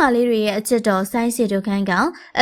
မလေးတွေရဲ့အချစ်တော်ဆိုင်းစီတို့ခန်းက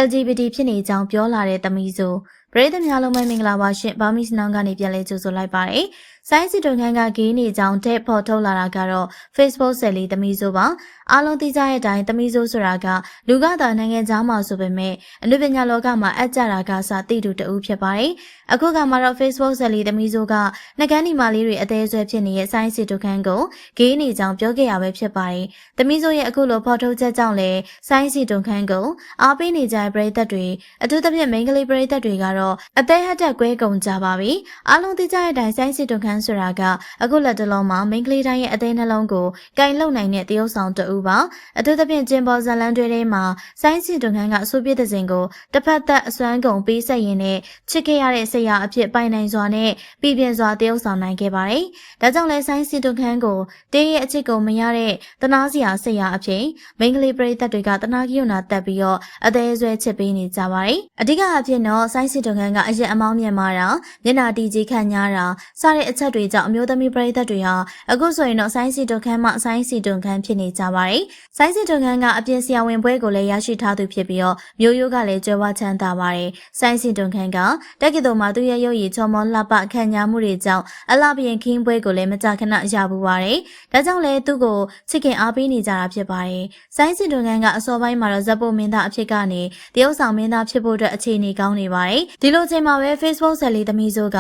LGBT ဖြစ်နေကြောင်းပြောလာတဲ့သမီးဆို ပရိသတ်များလုံးပဲမင်္ဂလာပါရှင်ဘာမီစနောင်းကနေပြန်လဲကြိုဆိုလိုက်ပါတယ်ဆိုင်းစီတို့ခန်းကဂေးနေကြောင်းတဲ့ပေါ်ထုတ်လာတာကတော့ Facebook ဆယ်လီသမီးဆိုပါအားလုံးသိကြတဲ့အတိုင်းသမီးဆိုဆိုတာကလူကသာနိုင်ငံသားမှာဆိုပေမဲ့အနုပညာလောကမှာအပ်ကြတာကစတိတူတူဖြစ်ပါတယ်အခုကမှတော့ Facebook ဆယ်လီသမီးဆိုကနှကန်းဒီမာလေးတွေအသေးဆွဲဖြစ်နေတဲ့ဆိုင်းစီတို့ခန်းကိုဂေးနေကြောင်းပြောခဲ့ရပဲဖြစ်ပါတယ်သမီးဆိုရဲ့အခုလိုဖော်ထုတ်ချက်ကြောင့်လည်းဆိုင်းစီတုန်ခန်းကိုအားပေးနေကြတဲ့ပရိသတ်တွေအထူးသဖြင့်မိန်းကလေးပရိသတ်တွေကတော့အသေးဟတ်တက်ကွဲကုန်ကြပါပြီအားလုံးသိကြတဲ့အတိုင်းဆိုင်းစီတုန်ခန်းဆိုတာကအခုလက်တလုံးမှာမိန်းကလေးတိုင်းရဲ့အသေးနှလုံးကိုကင်လုံနိုင်တဲ့တရုပ်ဆောင်တူပါအထူးသဖြင့်ဂျင်ဘော်ဇလန်တွေထဲမှာဆိုင်းစီတုန်ခန်းကအဆိုးပြတဲ့စဉ်ကိုတစ်ဖက်သက်အစွမ်းကုန်ပေးဆက်ရင်နဲ့ချစ်ခဲ့ရတဲ့ဆရာအဖြစ်ပိုင်နိုင်စွာနဲ့ပြည်ပြင်းစွာတရုပ်ဆောင်နိုင်ခဲ့ပါတယ်ဒါကြောင့်လဲဆိုင်းစီတုန်ခန်းကိုတင်းရဲ့အချစ်ကိုမရတဲ့တနာစရာဆရာအဖြစ်မိန်းကလေးပရိသတ်တွေကတနာကိယနာတက်ပြီးတော့အသေးဆွဲချစ်ပေးနေကြပါတယ်အဓိကအဖြစ်တော့ဆိုင်းစီတုန်ခန်းကအရင်အမောင်းမြင်မာတာမျက်နာတီကြီးခံညာတာစတဲ့အချက်တွေကြောင့်အမျိုးသမီးပရိသတ်တွေဟာအခုဆိုရင်တော့ဆိုင်းစီတုန်ခန်းမှဆိုင်းစီတုန်ခန်းဖြစ်နေကြပါတယ်ဆိုင်းစီတုန်ခန်းကအပြင်ဆရာဝန်ပွဲကိုလည်းရရှိထားသူဖြစ်ပြီးတော့မျိုးရိုးကလည်းကြွယ်ဝချမ်းသာပါတယ်ဆိုင်းစီတုန်ခန်းကတက္ကသိုလ်မှာသူရဲ့ရုပ်ရည်ချော်မောလှပခံညာမှုတွေကြောင့်အလှပြင်ခင်းပွဲကိုလည်းမကြာခဏရပူပါတယ်ဒါကြောင့်လည်းသူ့ကိုချစ်ခင်အားပေးနေကြတာဖြစ်ပါတယ်ဆိုင်းစီတုန်ခန်းကအစောပိုင်းမှာတော့ဇက်ပိုမင်းသားအဖြစ်ကနေတရုတ်ဆောင်မင်းသားဖြစ်ဖို့အတွက်အခြေအနေကောင်းနေပါတယ်ဒီလိုချိန်မှာပဲ Facebook ဆက်လေးသမီးဆိုက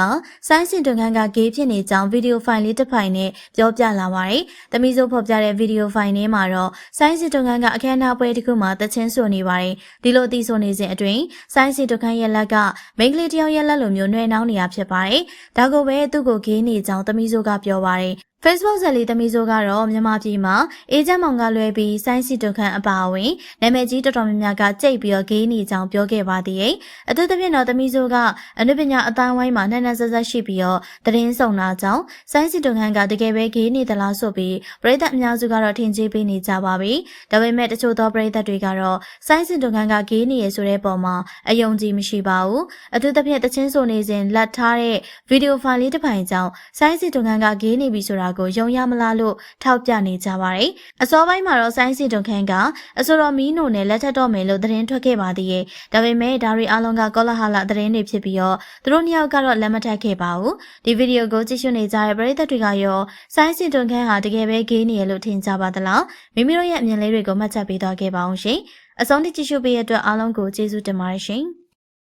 ဆိုင်းစင်တွန်ခန်းကဂေးဖြစ်နေကြောင်းဗီဒီယိုဖိုင်လေးတစ်ဖိုင်နဲ့ပြောပြလာပါတယ်သမီးဆိုဖော်ပြတဲ့ဗီဒီယိုဖိုင်ထဲမှာတော့ဆိုင်းစင်တွန်ခန်းကအခမ်းအနားပွဲတစ်ခုမှာတချင်းဆိုနေပါတယ်ဒီလိုတီးဆိုနေစဉ်အတွင်းဆိုင်းစင်တွန်ခန်းရဲ့လက်ကမိန်းကလေးတစ်ယောက်ရဲ့လက်လိုမျိုးနှွေနှောင်းနေတာဖြစ်ပါတယ်ဒါကိုပဲသူ့ကိုဂေးနေကြောင်းသမီးဆိုကပြောပါတယ် Facebook ဇာတ်လီသမီးဆိုကတော့မြန်မာပြည်မှာအေဂျင့်မောင်ကလွဲပြီးဆိုင်းစီတုခန့်အပါအဝင်နာမည်ကြီးတော်တော်များများကကြိတ်ပြီးတော့ဂေးနေကြောင်းပြောခဲ့ပါသေးတယ်။အထူးသဖြင့်တော့သမီးဆိုကအနုပညာအတိုင်းဝိုင်းမှာနှက်နှက်ဆက်ဆက်ရှိပြီးတော့သတင်းဆောင်တာကြောင့်ဆိုင်းစီတုခန့်ကတကယ်ပဲဂေးနေသလားဆိုပြီးပရိသတ်အများစုကတော့ထင်ကြီးပေးနေကြပါပြီ။ဒါပေမဲ့တချို့သောပရိသတ်တွေကတော့ဆိုင်းစီတုခန့်ကဂေးနေရဆိုတဲ့ပုံမှာအယုံကြည်မရှိပါဘူး။အထူးသဖြင့်တချင်းဆိုနေစဉ်လက်ထားတဲ့ဗီဒီယိုဖိုင်လေးတစ်ပိုင်းကြောင့်ဆိုင်းစီတုခန့်ကဂေးနေပြီဆိုတာကိုယုံရမလားလို့ထောက်ပြနေကြပါတယ်။အစောပိုင်းမှာတော့ဆိုင်းစီတွန်ခန်းကအဆိုတော်မီးနိုနဲ့လက်ထပ်တော့မယ်လို့သတင်းထွက်ခဲ့ပါသေးရဲ့။ဒါပေမဲ့ဒါရီအားလုံးကကောလာဟာလာသတင်းတွေဖြစ်ပြီးတော့သူတို့နှစ်ယောက်ကတော့လက်မထပ်ခဲ့ပါဘူး။ဒီဗီဒီယိုကိုကြည့်ရှုနေကြတဲ့ပရိသတ်တွေကရောဆိုင်းစီတွန်ခန်းဟာတကယ်ပဲဂေးနေရလို့ထင်ကြပါသလား။မိမိတို့ရဲ့အမြင်လေးတွေကိုမှတ်ချက်ပေးသွားခဲ့ပါအောင်ရှင်။အဆုံးထိကြည့်ရှုပေးတဲ့အတွက်အားလုံးကိုကျေးဇူးတင်ပါတယ်ရှင်။